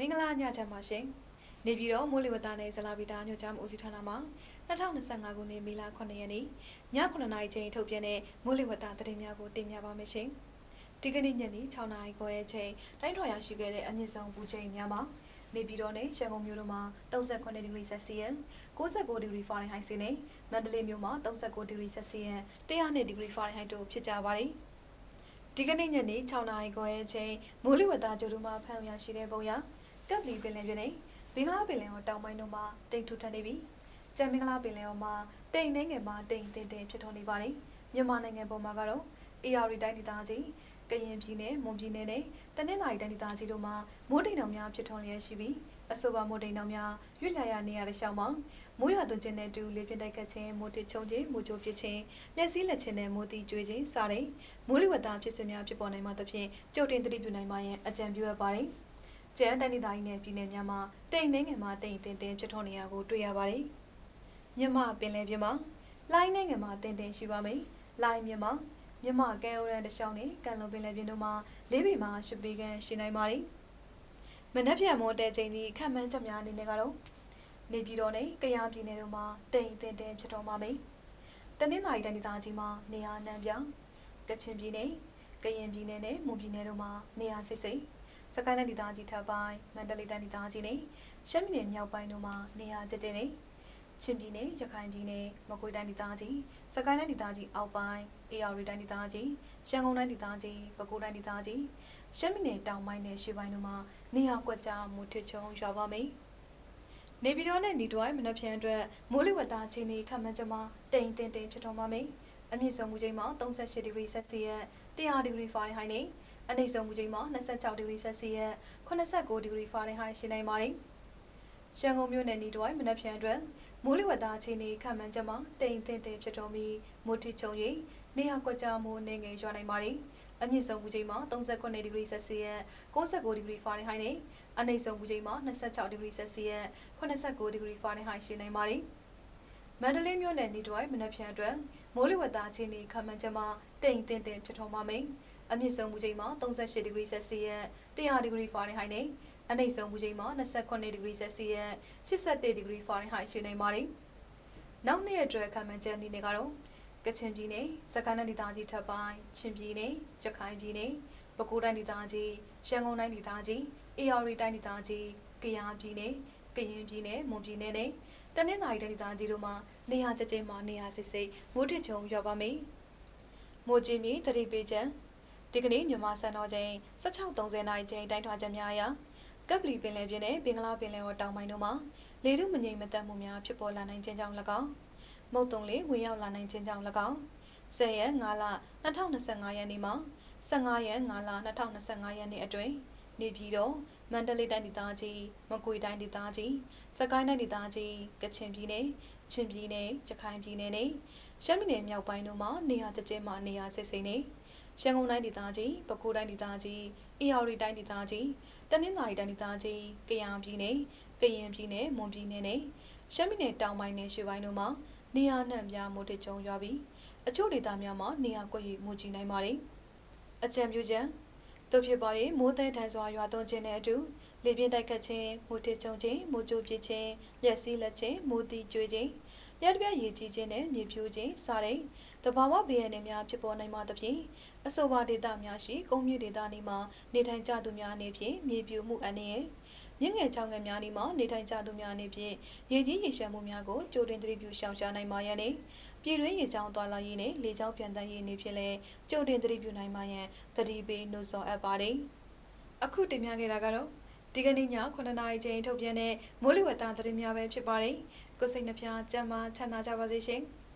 မင်္ဂလာညချမ်းပါရှင်။နေပြည်တော်မိုးလေဝသနဲ့ဇလာဗီတာညွှန်ကြားမှုဦးစီးဌာနမှ2025ခုနှစ်မေလ9ရက်နေ့ည9:00နာရီချိန်ထုတ်ပြန်တဲ့မိုးလေဝသသတင်းများကိုတင်ပြပါမယ်ရှင်။ဒီကနေ့ညနေ6:00နာရီခွဲအချိန်တိုင်းထွာရရှိခဲ့တဲ့အမြင့်ဆုံးပူချိန်များမှာနေပြည်တော်နဲ့ရန်ကုန်မြို့တို့မှာ38ဒီဂရီဆက်စီယန်69ဒီဂရီဖာရင်ဟိုက်စီနဲ့မန္တလေးမြို့မှာ39ဒီဂရီဆက်စီယန်102ဒီဂရီဖာရင်ဟိုက်တို့ဖြစ်ကြပါတယ်။ဒီကနေ့ညနေ6:00နာရီခွဲအချိန်မိုးလေဝသကြိုတို့မှာဖမ်းရရှိတဲ့ပုံရ ကပ်လီပင်လယ်ပြင်နဲ့ဘင်္ဂလားပင်လယ်ော်တောင်ပိုင်းတို့မှာတိမ်ထူထပ်နေပြီးကြံမင်္ဂလာပင်လယ်ော်မှာတိမ်နှင်းငယ်မှာတိမ်တင်တင်ဖြစ်ထွန်းနေပါတယ်မြန်မာနိုင်ငံပေါ်မှာကတော့ AR တိုင်းဒေသကြီးကရင်ပြည်နယ်မွန်ပြည်နယ်နဲ့တနင်္သာရီတိုင်းဒေသကြီးတို့မှာမိုးတိမ်တောင်များဖြစ်ထွန်းလျက်ရှိပြီးအဆိုပါမိုးတိမ်တောင်များရွေ့လျာရနေရတဲ့ရှောင်းမှာမိုးရွာသွန်းခြင်းနဲ့တူလေပြင်းတိုက်ခတ်ခြင်းမိုးတစ်ချုံခြင်းမိုးကြိုးပစ်ခြင်းလက်စည်းလက်ခြင်းနဲ့မိုးတီကျွေးခြင်းစတဲ့မိုးလေဝသဖြစ်စဉ်များဖြစ်ပေါ်နိုင်မှသဖြင့်ကြိုတင်သတိပြုနိုင်မှရန်အကြံပြုအပ်ပါတယ် ကျန်းတိုင်းဒေသကြီးနဲ့ပြည်နယ်များမှာတိမ်နှင်းငယ်မှာတိမ်တင်တင်ဖြစ်ထွန်းနေရကိုတွေ့ရပါတယ်မြမပင်လယ်ပြင်မှာလိုင်းနိုင်ငံမှာတင်တင်ရှိပါမယ်လိုင်းမြမမြမကဲအိုရန်တရှောင်းနဲ့ကန်လုံပင်လယ်ပြင်တို့မှာလေးပေမှာရှစ်ပေခန့်ရှိနိုင်ပါတယ်မနက်ဖြန်မော်တဲချိန်ဒီခံမှန်းချက်များအနေနဲ့ကတော့နေပြည်တော်နဲ့ကယားပြည်နယ်တို့မှာတိမ်တင်တင်ဖြစ်တော်မှာမယ်တနင်္သာရီတိုင်းဒေသကြီးမှာနေရာနှံပြကချင်ပြည်နယ်ကရင်ပြည်နယ်နဲ့မွန်ပြည်နယ်တို့မှာနေရာစိတ်စိတ် စကိုင်းတိုင်းဒေသကြီးထပ်ပိုင်းမန္တလေးတိုင်းဒေသကြီးနဲ့ရှမ်းပြည်နယ်မြောက်ပိုင်းတို့မှာနေရာကျကျနေချင်းပြည်နယ်ရခိုင်ပြည်နယ်မကွေးတိုင်းဒေသကြီးစကိုင်းတိုင်းဒေသကြီးအောက်ပိုင်းအေရဝတီတိုင်းဒေသကြီးရန်ကုန်တိုင်းဒေသကြီးပဲခူးတိုင်းဒေသကြီးရှမ်းပြည်နယ်တောင်ပိုင်းနဲ့ရှေ့ပိုင်းတို့မှာနေရာကွက်ကြားမူထချုံရွာပါမယ်နေပြည်တော်နဲ့ညီတွိုင်းမနက်ဖြန်အတွက်မိုးလေဝသအခြေအနေခန့်မှန်းချက်မှာတိမ်တင်တင်ဖြစ်တော်မှာမယ်အမြင့်ဆုံးမူချိန်မှာ38ဒီဂရီဆက်စီယပ်100ဒီဂရီဖာရင်ဟိုက်နဲ့ အနိမ့်ဆုံးမူချိန်မှာ26ဒီဂရီဆက်စီယပ်89ဒီဂရီဖာရင်ဟိုက်ရှိနိုင်ပါတယ်။ရန်ကုန်မြို့နယ်ဤတွိုင်းမနက်ဖြန်အတွက်မိုးလေဝသအခြေအနေခန့်မှန်းချက်မှာတိမ်တင်တင်ဖြစ်တော်မူမိုးထချုံ၍နေရာကွက်ကြားမိုးနေငယ်ရွာနိုင်ပါတယ်။အမြင့်ဆုံးမူချိန်မှာ39ဒီဂရီဆက်စီယပ်69ဒီဂရီဖာရင်ဟိုက်နဲ့အနိမ့်ဆုံးမူချိန်မှာ26ဒီဂရီဆက်စီယပ်89ဒီဂရီဖာရင်ဟိုက်ရှိနိုင်ပါတယ်။မန္တလေးမြို့နယ်နေတွိုင်းမနက်ဖြန်အတွက်မိုးလေဝသအခြေအနေခန့်မှန်းချက်မှာတိမ်တင်တင်ဖြစ်ထွန်းပါမယ်။ အမြင့်ဆုံးမူချိန်မှာ38ဒီဂရီဆက်စီယပ်100ဒီဂရီဖာရင်ဟိုက်နဲ့အနိမ့်ဆုံးမူချိန်မှာ28ဒီဂရီဆက်စီယပ်81ဒီဂရီဖာရင်ဟိုက်ရှိနိုင်ပါတယ်။နောက်နေ့အတွက်ခန့်မှန်းချက်အနေနဲ့ကတော့ကချင်ပြည်နယ်၊စကိုင်းတိုင်းဒေသကြီးထပ်ပိုင်း၊ချင်းပြည်နယ်၊ရခိုင်ပြည်နယ်၊ပဲခူးတိုင်းဒေသကြီး၊ရန်ကုန်တိုင်းဒေသကြီး၊အေရဝတီတိုင်းဒေသကြီး၊ကယားပြည်နယ်၊ကရင်ပြည်နယ်၊မွန်ပြည်နယ်နဲ့တနင်္သာရီတိုင်းဒေသကြီးတို့မှာနေရာကျကျမှာနေရာစစ်စိတ်မိုးထချုံရွာပါမယ်။မိုးကြီးမြေတတိပေးချံ ဒီကနေ့မြန်မာစံတော်ချိန်16:30နာရီချိန်တိုင်းထွာချက်များအရကပ်ပလီပင်လယ်ပြင်နဲ့ဘင်္ဂလားပင်လယ်ော်တောင်ပိုင်းတို့မှာလေထုမငြိမ်မသက်မှုများဖြစ်ပေါ်လာနိုင်ခြင်းကြောင့်၎င်းမုတ်တုံလေးဝင်ရောက်လာနိုင်ခြင်းကြောင့်၎င်း10ရက်5လ2025ရက်နေ့မှာ15ရက်5လ2025ရက်နေ့အတွင်းနေပြည်တော်မန္တလေးတိုင်းဒေသကြီးမကွေတိုင်းဒေသကြီးစကိုင်းတိုင်းဒေသကြီးကချင်ပြည်နယ်ချင်းပြည်နယ်ရခိုင်ပြည်နယ်နဲ့ရှမ်းပြည်နယ်မြောက်ပိုင်းတို့မှာနေရာကျကျမှနေရာစစ်စိမ့်နေ ရန်ကုန်တိုင်းဒေသကြီးပဲခူးတိုင်းဒေသကြီးအေရဝတီတိုင်းဒေသကြီးတနင်္သာရီတိုင်းဒေသကြီးကယားပြည်နယ်ကရင်ပြည်နယ်မွန်ပြည်နယ်နဲ့ရှမ်းပြည်နယ်တောင်ပိုင်းနဲ့ရွှေပိုင်းတို့မှာနေရာနှံ့ပြားမိုးထချုံရွာပြီးအချို့ဒေသများမှာနေရာကွက်၍မိုးကြီးနိုင်ပါတယ်အကြံပြုချက်တို့ဖြစ်ပါ၍မိုးသည်ထန်စွာရွာသွန်းခြင်းနဲ့အတူ လေပြင်းတိုက်ခတ်ခြင်းမိုးထချုံခြင်းမိုးကြိုးပစ်ခြင်းလျက်စီးလက်ခြင်းမိုးတီကျွေးခြင်းလျက်တပြက်ရည်ကြီးခြင်းနဲ့မြေပြိုးခြင်းစတဲ့တဘာဝဘေးရန်တွေများဖြစ်ပေါ်နိုင်မှသဖြင့်အဆိုပါဒေသများရှိကုန်းမြင့်ဒေသတွေမှာနေထိုင်ကြသူများအနေဖြင့်မြေပြိုမှုအန္တရာယ်မြင့်ငယ်ချောင်းငယ်များနေမှာနေထိုင်ကြသူများအနေဖြင့်ရေကြီးရေရှမ်းမှုများကိုကြိုတင်သတိပြုရှောင်ရှားနိုင်ပါရန်နဲ့ပြည်တွင်းရေချောင်းသွားလာရေးနဲ့လေချောင်းပြန်တန်းရေးနေဖြင့်လည်းကြိုတင်သတိပြုနိုင်ပါရန်သတိပေးနှိုးဆော်အပ်ပါတယ်အခုတင်ပြခဲ့တာကတော့ ဒီကနေ့ည9:00နာရီချိန်ထုတ်ပြန်တဲ့မိုးလေဝသသတင်းများပဲဖြစ်ပါတယ်ကိုစိတ်နှပြကြမ်းမှချမ်းသာကြပါစေရှင်။